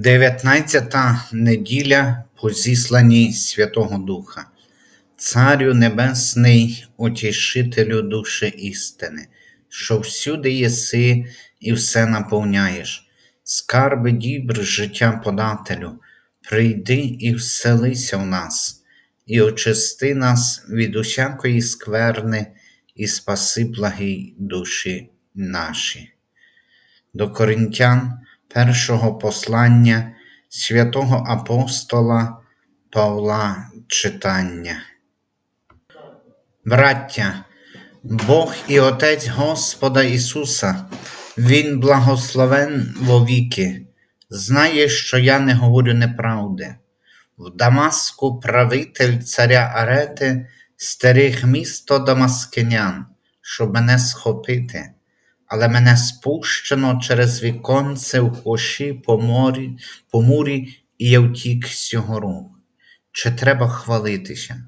Дев'ятнадцята неділя по зісланні Святого Духа, Царю Небесний, утішителю душі істини, що всюди єси і все наповняєш, скарби дібр життя подателю, прийди і вселися в нас, і очисти нас від усякої скверни, і спаси благий душі наші. До Коринтян першого послання святого апостола Павла читання. Браття, Бог і Отець Господа Ісуса, Він благословен вовіки, знає, що я не говорю неправди. В Дамаску правитель царя Арети стеріг місто Дамаскинян, щоб мене схопити але мене спущено через віконце в хоші по морі, по мурі, і я втік з цього руху. Чи треба хвалитися?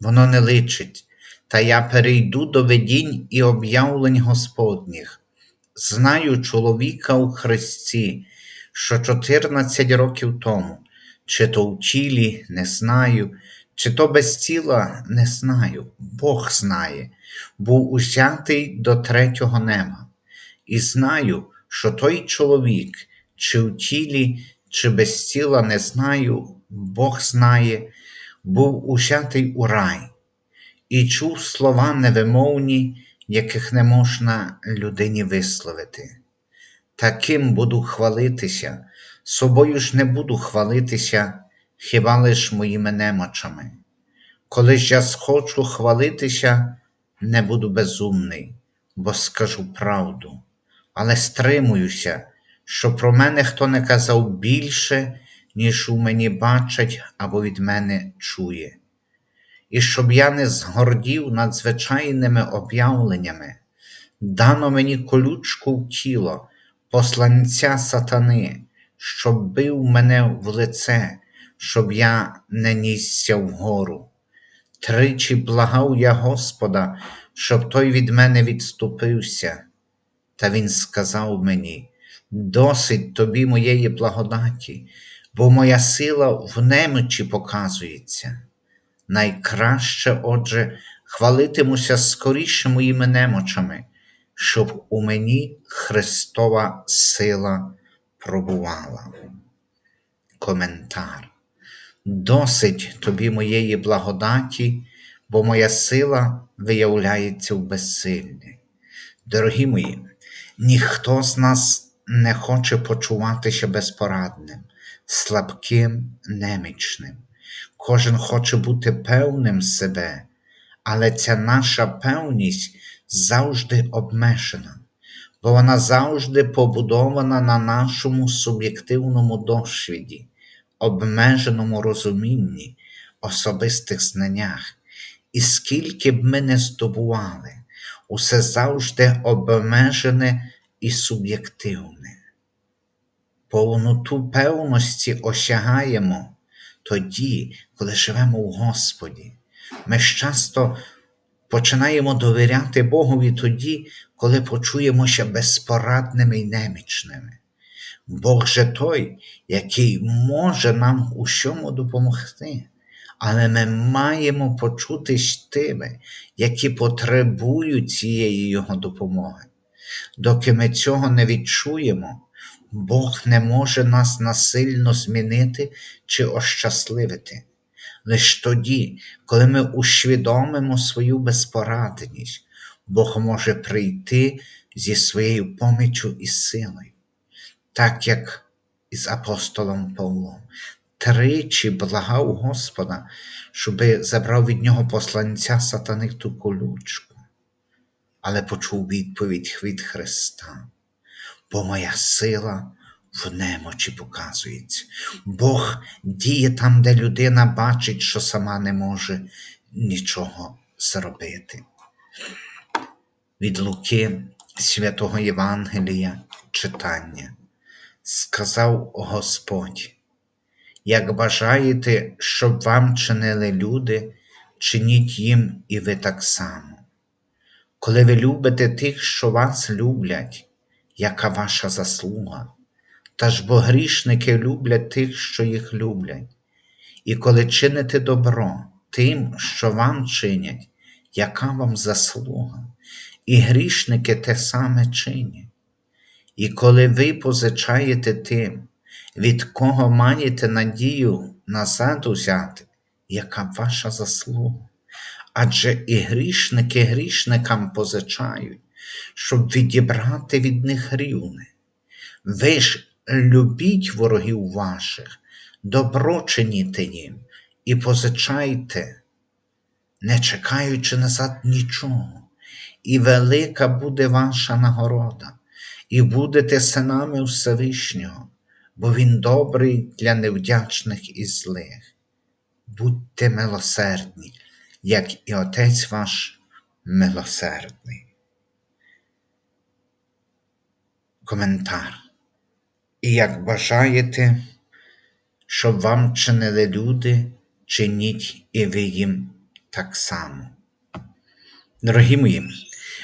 Воно не личить, та я перейду до видінь і об'явлень Господніх. Знаю чоловіка у Христі, що 14 років тому, чи то в тілі не знаю, чи то без тіла не знаю, Бог знає, був узятий до третього неба. І знаю, що той чоловік, чи в тілі, чи без тіла не знаю, Бог знає, був ущатий у рай, і чув слова невимовні, яких не можна людині висловити. Таким буду хвалитися, собою ж не буду хвалитися, хіба лиш моїми немочами. Коли ж я схочу хвалитися, не буду безумний, бо скажу правду але стримуюся, що про мене хто не казав більше, ніж у мені бачать або від мене чує. І щоб я не згордів над звичайними об'явленнями, дано мені колючку в тіло, посланця сатани, щоб бив мене в лице, щоб я не нісся вгору. Тричі благав я Господа, щоб той від мене відступився. Та він сказав мені: досить тобі моєї благодаті, бо моя сила в немочі показується. Найкраще, отже, хвалитимуся скоріше моїми немочами, щоб у мені Христова сила пробувала. Коментар. Досить тобі моєї благодаті, бо моя сила виявляється в безсиллі. Дорогі мої, Ніхто з нас не хоче почуватися безпорадним, слабким, немічним. Кожен хоче бути певним себе, але ця наша певність завжди обмежена, бо вона завжди побудована на нашому суб'єктивному досвіді, обмеженому розумінні, особистих знаннях, і скільки б ми не здобували усе завжди обмежене і суб'єктивне. Повноту певності осягаємо тоді, коли живемо в Господі. Ми часто починаємо довіряти Богові тоді, коли почуємося безпорадними і немічними. Бог же той, який може нам у всьому допомогти але ми маємо почутись тими, які потребують цієї Його допомоги. Доки ми цього не відчуємо, Бог не може нас насильно змінити чи ощасливити. Лиш тоді, коли ми усвідомимо свою безпорадність, Бог може прийти зі своєю поміччю і силою, так як із апостолом Павлом. Тричі благав Господа, щоби забрав від нього посланця сатани ту колючку, але почув відповідь від Христа, бо моя сила в немочі показується. Бог діє там, де людина бачить, що сама не може нічого зробити. Від Луки святого Євангелія читання сказав Господь. Як бажаєте, щоб вам чинили люди, чиніть їм і ви так само. Коли ви любите тих, що вас люблять, яка ваша заслуга, Та ж бо грішники люблять тих, що їх люблять. І коли чините добро тим, що вам чинять, яка вам заслуга? І грішники те саме чинять. І коли ви позичаєте тим, від кого маєте надію назад узяти, яка ваша заслуга? Адже і грішники грішникам позичають, щоб відібрати від них рівне. Ви ж любіть ворогів ваших, добро чиніте їм і позичайте, не чекаючи назад нічого, і велика буде ваша нагорода, і будете синами Всевишнього, бо Він добрий для невдячних і злих. Будьте милосердні, як і Отець ваш милосердний. Коментар. І як бажаєте, щоб вам чинили люди, чиніть і ви їм так само. Дорогі мої,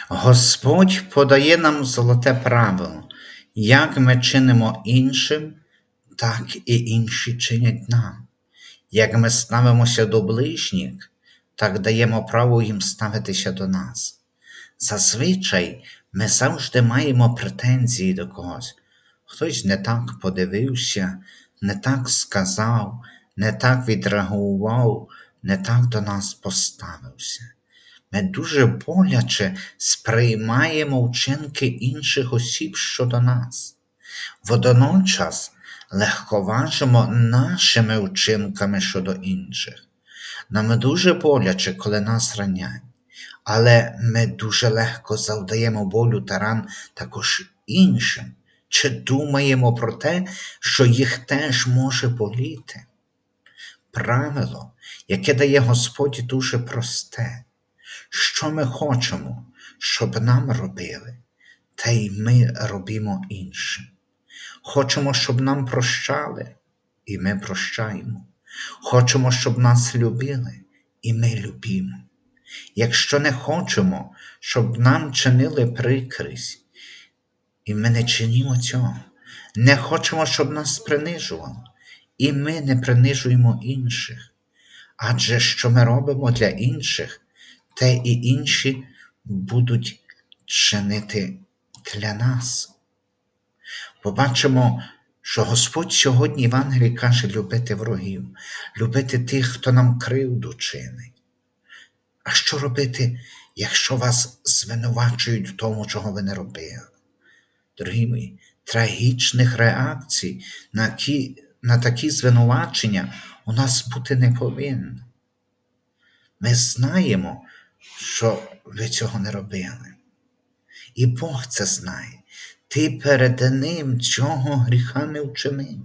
Господь подає нам золоте правило, як ми чинимо іншим, так і інші чинять нам. Як ми ставимося до ближніх, так даємо право їм ставитися до нас. Зазвичай ми завжди маємо претензії до когось. Хтось не так подивився, не так сказав, не так відреагував, не так до нас поставився. Ми дуже боляче сприймаємо вчинки інших осіб щодо нас. Водночас легковажимо нашими вчинками щодо інших. Нам дуже боляче, коли нас ранять, але ми дуже легко завдаємо болю та ран також іншим, чи думаємо про те, що їх теж може боліти. Правило, яке дає Господь дуже просте, що ми хочемо, щоб нам робили, те й ми робимо іншим. Хочемо, щоб нам прощали, і ми прощаємо. Хочемо, щоб нас любили, і ми любимо. Якщо не хочемо, щоб нам чинили прикрість, і ми не чинімо цього, не хочемо, щоб нас принижували, і ми не принижуємо інших. Адже що ми робимо для інших, те і інші будуть чинити для нас. Побачимо, що Господь сьогодні Євангелії каже любити ворогів, любити тих, хто нам кривду чинить. А що робити, якщо вас звинувачують в тому, чого ви не робили? Дорогі мої, трагічних реакцій на ті, на такі звинувачення у нас бути не повинно. Ми знаємо, що ви цього не робили. І Бог це знає. Ти перед ним цього гріха не вчинив.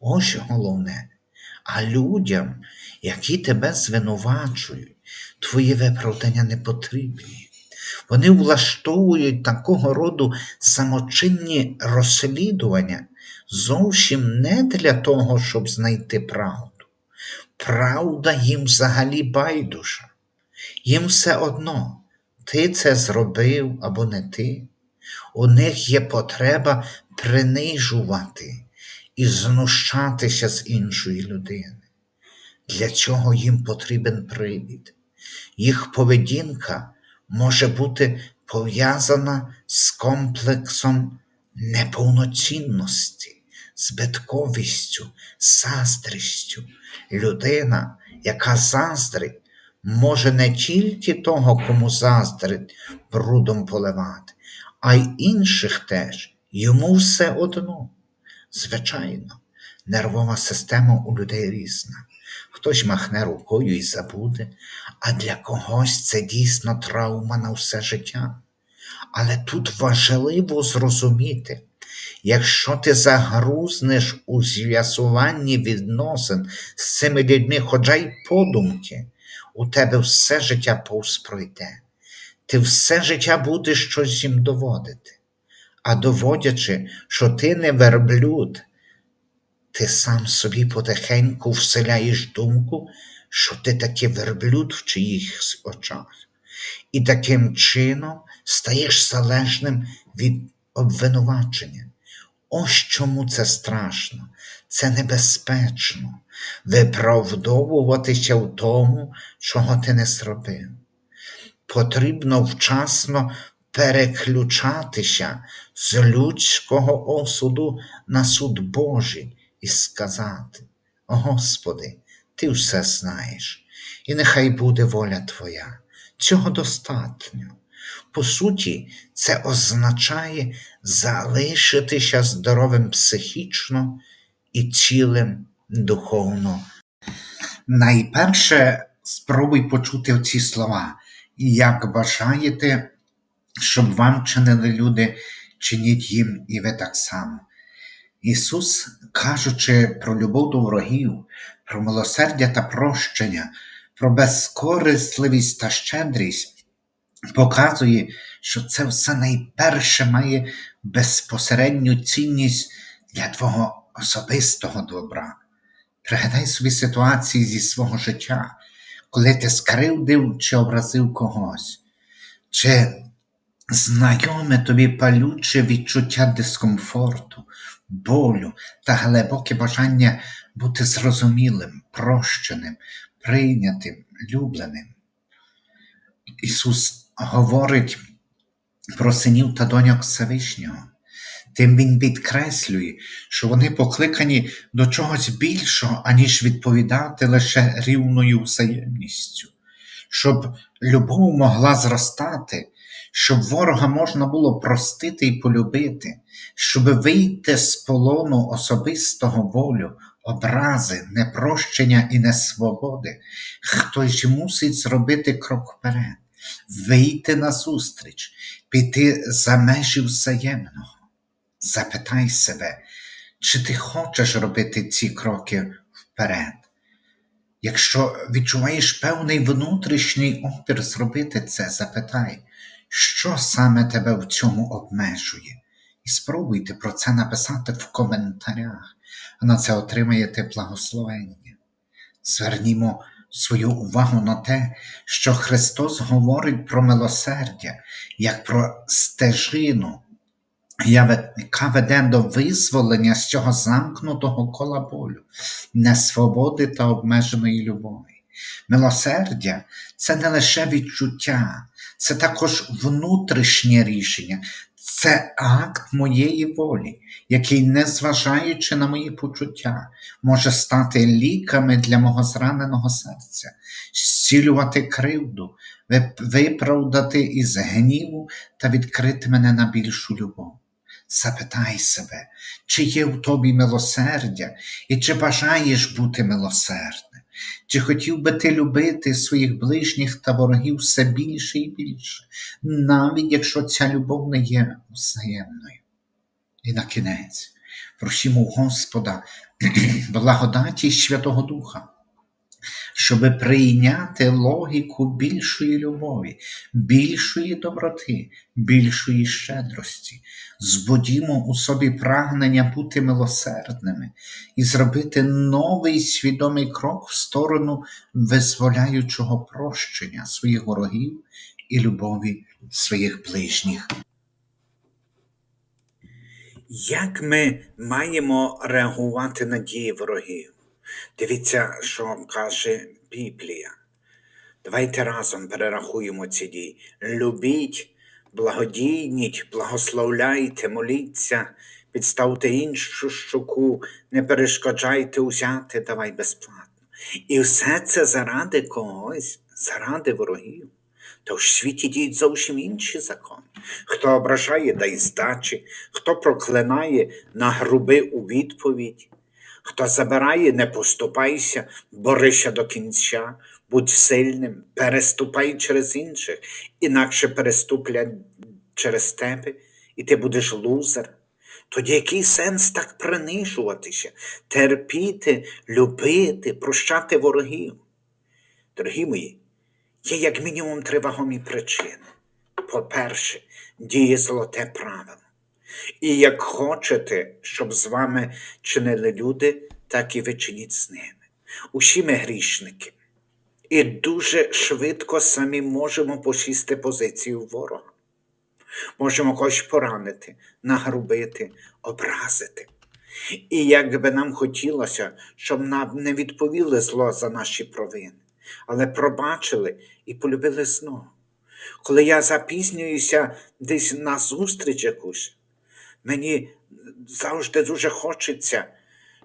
Ось головне. А людям, які тебе звинувачують, твої виправдання не потрібні. Вони влаштовують такого роду самочинні розслідування зовсім не для того, щоб знайти правду. Правда їм взагалі байдужа. Їм все одно, ти це зробив або не ти. У них є потреба принижувати і знущатися з іншої людини. Для цього їм потрібен привід. Їх поведінка може бути пов'язана з комплексом неповноцінності, збитковістю, заздрістю. Людина, яка заздрить, може не тільки того, кому заздрить, брудом поливати, а й інших теж. Йому все одно. Звичайно, нервова система у людей різна. Хтось махне рукою і забуде, а для когось це дійсно травма на все життя. Але тут важливо зрозуміти, якщо ти загрузнеш у з'ясуванні відносин з цими людьми, хоча й подумки, у тебе все життя повз пройде. Ти все життя будеш щось їм доводити, а доводячи, що ти не верблюд, ти сам собі потихеньку вселяєш думку, що ти таки верблюд в чиїхсь очах, і таким чином стаєш залежним від обвинувачення. Ось чому це страшно, це небезпечно виправдовуватися в тому, чого ти не зробив. Потрібно вчасно переключатися з людського осуду на суд Божий і сказати: Господи, Ти все знаєш, і нехай буде воля Твоя. Цього достатньо. По суті, це означає залишитися здоровим психічно і цілим духовно. Найперше спробуй почути ці слова. І як бажаєте, щоб вам чинили люди, чиніть їм і ви так само. Ісус, кажучи про любов до ворогів, про милосердя та прощення, про безкорисливість та щедрість, показує, що це все найперше має безпосередню цінність для твого особистого добра. Пригадай собі ситуації зі свого життя, коли ти скривдив чи образив когось, чи знайоме тобі палюче відчуття дискомфорту, болю та глибоке бажання бути зрозумілим, прощеним, прийнятим, любленим. Ісус говорить про синів та доньок Всевишнього. Тим Він підкреслює, що вони покликані до чогось більшого, аніж відповідати лише рівною взаємністю, щоб любов могла зростати, щоб ворога можна було простити і полюбити, щоб вийти з полону особистого волю, образи, непрощення і несвободи, хтось мусить зробити крок вперед, вийти назустріч, піти за межі взаємного. Запитай себе, чи ти хочеш робити ці кроки вперед. Якщо відчуваєш певний внутрішній опір зробити це, запитай, що саме тебе в цьому обмежує, і спробуйте про це написати в коментарях, а на це отримаєте благословення. Звернімо свою увагу на те, що Христос говорить про милосердя, як про стежину, яка веде до визволення з цього замкнутого кола болю, несвободи та обмеженої любові. Милосердя це не лише відчуття, це також внутрішнє рішення, це акт моєї волі, який, незважаючи на мої почуття, може стати ліками для мого зраненого серця, зцілювати кривду, виправдати із гніву та відкрити мене на більшу любов. Запитай себе, чи є в тобі милосердя, і чи бажаєш бути милосердним, чи хотів би ти любити своїх ближніх та ворогів все більше і більше, навіть якщо ця любов не є взаємною. І на кінець просімо Господа благодаті Святого Духа, щоб прийняти логіку більшої любові, більшої доброти, більшої щедрості, збудімо у собі прагнення бути милосердними і зробити новий свідомий крок в сторону визволяючого прощення своїх ворогів і любові своїх ближніх. Як ми маємо реагувати на дії ворогів? Дивіться, що каже Біблія. Давайте разом перерахуємо ці дії. Любіть, благодійніть, благословляйте, моліться, підставте іншу щоку, не перешкоджайте узяти, давай безплатно. І все це заради когось, заради ворогів. То в світі діють зовсім інші закони. Хто ображає, дай здачі, хто проклинає, нагруби у відповідь. Хто забирає, не поступайся, борися до кінця, будь сильним, переступай через інших, інакше переступлять через тебе, і ти будеш лузер. Тоді який сенс так принижуватися, терпіти, любити, прощати ворогів? Дорогі мої, є як мінімум три вагомі причини. По-перше, діє золоте правило. І як хочете, щоб з вами чинили люди, так і ви чиніть з ними. Усі ми грішники. І дуже швидко самі можемо посісти позицію ворога. Можемо когось поранити, нагрубити, образити. І як би нам хотілося, щоб нам не відповіли зло за наші провини, але пробачили і полюбили знову. Коли я запізнююся десь на зустріч якусь, мені завжди дуже хочеться,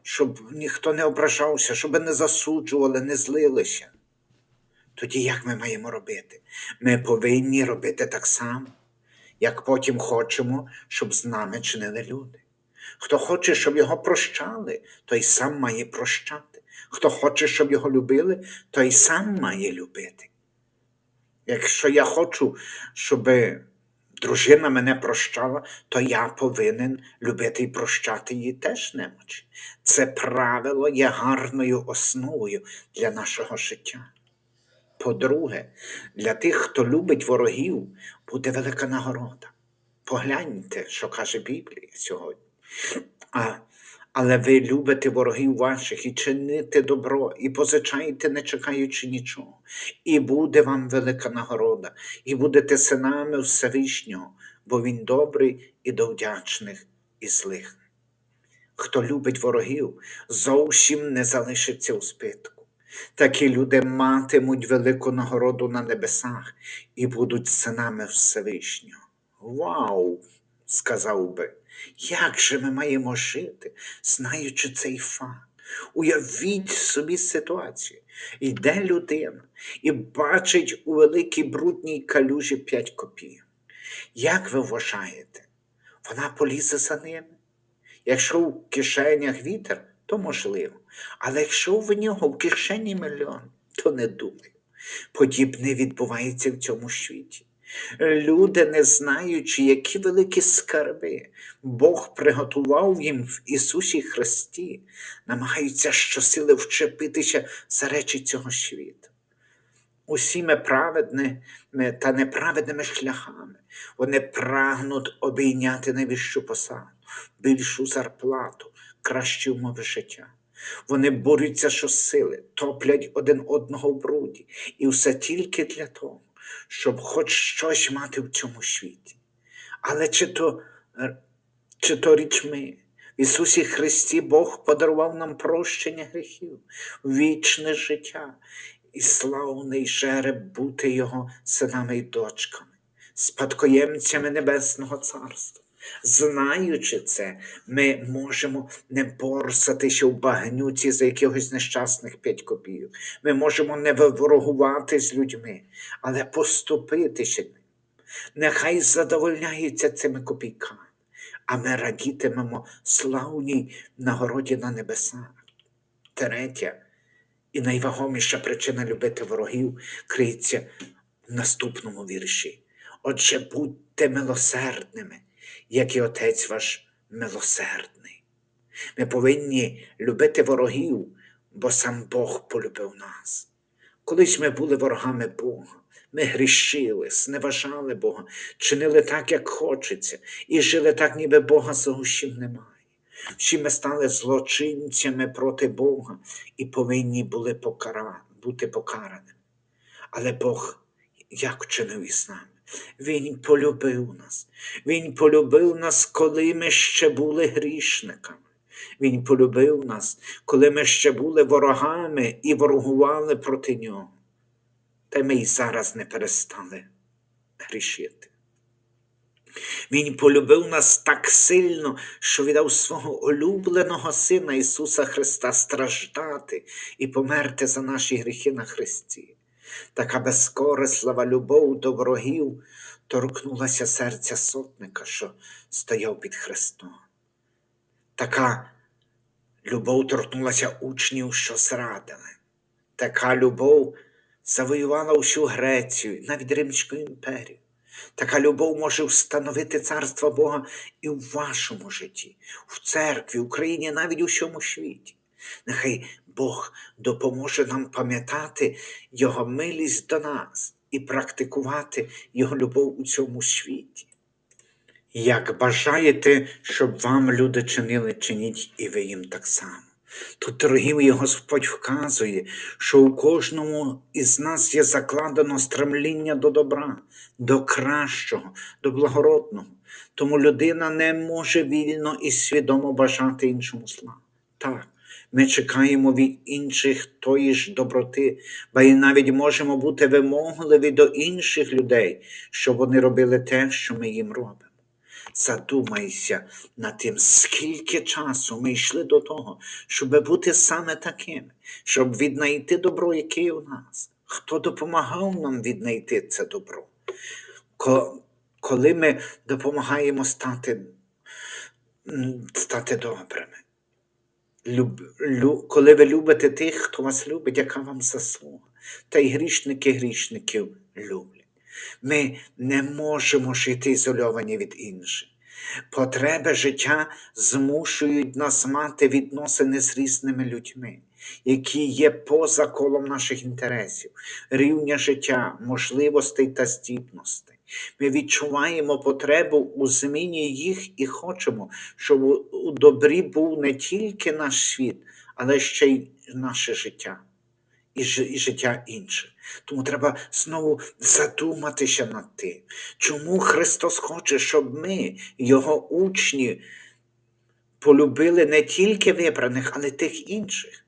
щоб ніхто не ображався, щоб не засуджували, не злилися. Тоді як ми маємо робити? Ми повинні робити так само, як потім хочемо, щоб з нами чинили люди. Хто хоче, щоб його прощали, той сам має прощати. Хто хоче, щоб його любили, той сам має любити. Якщо я хочу, щоб дружина мене прощала, то я повинен любити і прощати її теж немочі. Це правило є гарною основою для нашого життя. По-друге, для тих, хто любить ворогів, буде велика нагорода. Погляньте, що каже Біблія сьогодні. А, але ви любите ворогів ваших і чините добро, і позичаєте, не чекаючи нічого. І буде вам велика нагорода, і будете синами Всевишнього, бо Він добрий і до вдячних і злих. Хто любить ворогів, зовсім не залишиться у спитку. Такі люди матимуть велику нагороду на небесах і будуть синами Всевишнього. Вау! сказав би, як же ми маємо жити, знаючи цей факт? Уявіть собі ситуацію. Йде людина і бачить у великій брудній калюжі п'ять копійок. Як ви вважаєте, вона полізе за ними? Якщо в кишенях вітер, то можливо. Але якщо в нього в кишені мільйон, то не думаю. Подібне відбувається в цьому світі. Люди, не знаючи, які великі скарби Бог приготував їм в Ісусі Христі, намагаються щосили вчепитися за речі цього світу. Усіми праведними та неправедними шляхами вони прагнуть обійняти найвищу посаду, більшу зарплату, кращі умови життя. Вони борються щосили, топлять один одного в бруді, і все тільки для того, щоб хоч щось мати в цьому світі. Але чи то, е, чи то річ ми, в Ісусі Христі Бог подарував нам прощення гріхів, вічне життя і славний жереб бути Його синами і дочками, спадкоємцями Небесного Царства. Знаючи це, ми можемо не борсатися в багнюці за якихось нещасних п'ять копійок. Ми можемо не ворогувати з людьми, але поступитися ним. Нехай задовольняються цими копійками, а ми радітимемо славній нагороді на небесах. Третя і найвагоміша причина любити ворогів криється в наступному вірші. Отже, будьте милосердними як і Отець ваш милосердний. Ми повинні любити ворогів, бо сам Бог полюбив нас. Колись ми були ворогами Бога, ми грішили, зневажали Бога, чинили так, як хочеться, і жили так, ніби Бога зовсім немає. Всі ми стали злочинцями проти Бога і повинні були покара... бути покараними. Але Бог як вчинив із нами? Він полюбив нас. Він полюбив нас, коли ми ще були грішниками. Він полюбив нас, коли ми ще були ворогами і ворогували проти нього. Та ми й зараз не перестали грішити. Він полюбив нас так сильно, що віддав свого улюбленого Сина Ісуса Христа страждати і померти за наші гріхи на Христі. Така безкорислава любов до ворогів торкнулася серця сотника, що стояв під Христом. Така любов торкнулася учнів, що зрадили. Така любов завоювала всю Грецію, навіть Римську імперію. Така любов може встановити царство Бога і в вашому житті, в церкві, в Україні, навіть у всьому світі. Нехай Бог допоможе нам пам'ятати Його милість до нас і практикувати Його любов у цьому світі. Як бажаєте, щоб вам люди чинили, чиніть і ви їм так само. Тут, дорогі мої, Господь вказує, що у кожному із нас є закладено стремління до добра, до кращого, до благородного. Тому людина не може вільно і свідомо бажати іншому зла. Так, ми чекаємо від інших тої ж доброти, ба і навіть можемо бути вимогливі до інших людей, щоб вони робили те, що ми їм робимо. Задумайся над тим, скільки часу ми йшли до того, щоб бути саме такими, щоб віднайти добро, яке є у нас. Хто допомагав нам віднайти це добро? Коли ми допомагаємо стати, стати добрими. Люб, лю, коли ви любите тих, хто вас любить, яка вам заслуга? Та й грішники грішників люблять. Ми не можемо жити ізольовані від інших. Потреби життя змушують нас мати відносини з різними людьми, які є поза колом наших інтересів, рівня життя, можливостей та здібностей. Ми відчуваємо потребу у зміні їх і хочемо, щоб у- добрі був не тільки наш світ, але ще й наше життя і, жи- і життя інших. Тому треба знову задуматися над тим, чому Христос хоче, щоб ми, Його учні, полюбили не тільки вибраних, але тих інших.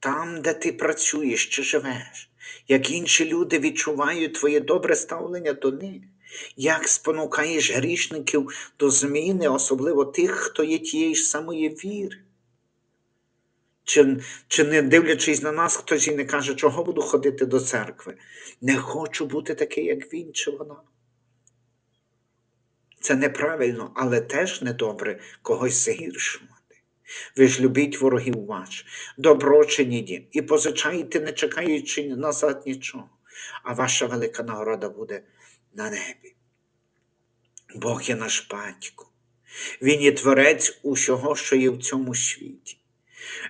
Там, де ти працюєш чи живеш, як інші люди відчувають твоє добре ставлення до них, як спонукаєш грішників до зміни, особливо тих, хто є тієї ж самої віри. Чи, чи не дивлячись на нас, хтось і не каже, чого буду ходити до церкви. Не хочу бути такий, як він чи вона. Це неправильно, але теж недобре когось загіршувати. Ви ж любіть ворогів ваш, добро чиніть і позичайте, не чекаючи назад нічого, а ваша велика нагорода буде на небі. Бог є наш батько. Він є творець усього, що є в цьому світі.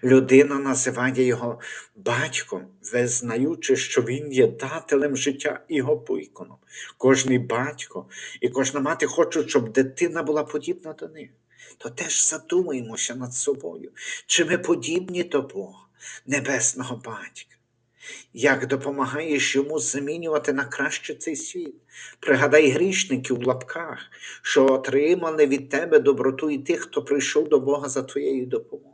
Людина називає його батьком, визнаючи, що він є дателем життя і опікуном. Кожний батько і кожна мати хочуть, щоб дитина була подібна до них. То теж задумаємося над собою, чи ми подібні до Бога, небесного батька. Як допомагаєш йому змінювати на краще цей світ? Пригадай грішників в лапках, що отримали від тебе доброту і тих, хто прийшов до Бога за твоєю допомогою.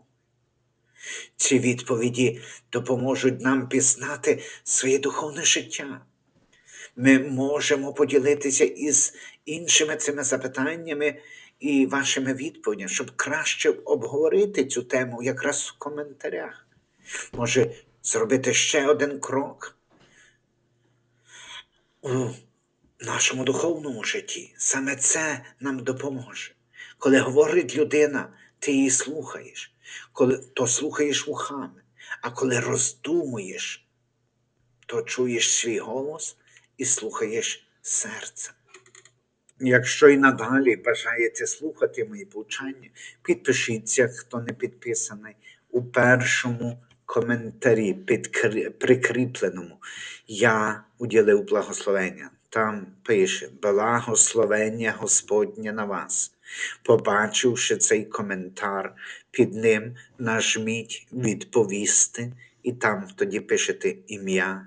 Ці відповіді допоможуть нам пізнати своє духовне життя. Ми можемо поділитися із іншими цими запитаннями і вашими відповідями, щоб краще обговорити цю тему якраз в коментарях. Може, зробити ще один крок у нашому духовному житті. Саме це нам допоможе. Коли говорить людина, ти її слухаєш, коли, то слухаєш вухами, а коли роздумуєш, то чуєш свій голос і слухаєш серцем. Якщо і надалі бажаєте слухати мої повчання, підпишіться, хто не підписаний, у першому коментарі підкрі- прикріпленому. Я уділив благословення. Там пише благословення Господнє на вас. Побачивши цей коментар, під ним нажміть відповісти, і там тоді пишете ім'я,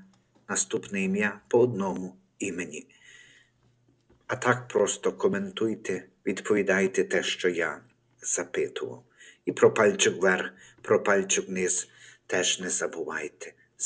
наступне ім'я по одному імені. А так просто коментуйте, відповідайте те, що я запитував. І про пальчик вверх, про пальчик вниз теж не забувайте.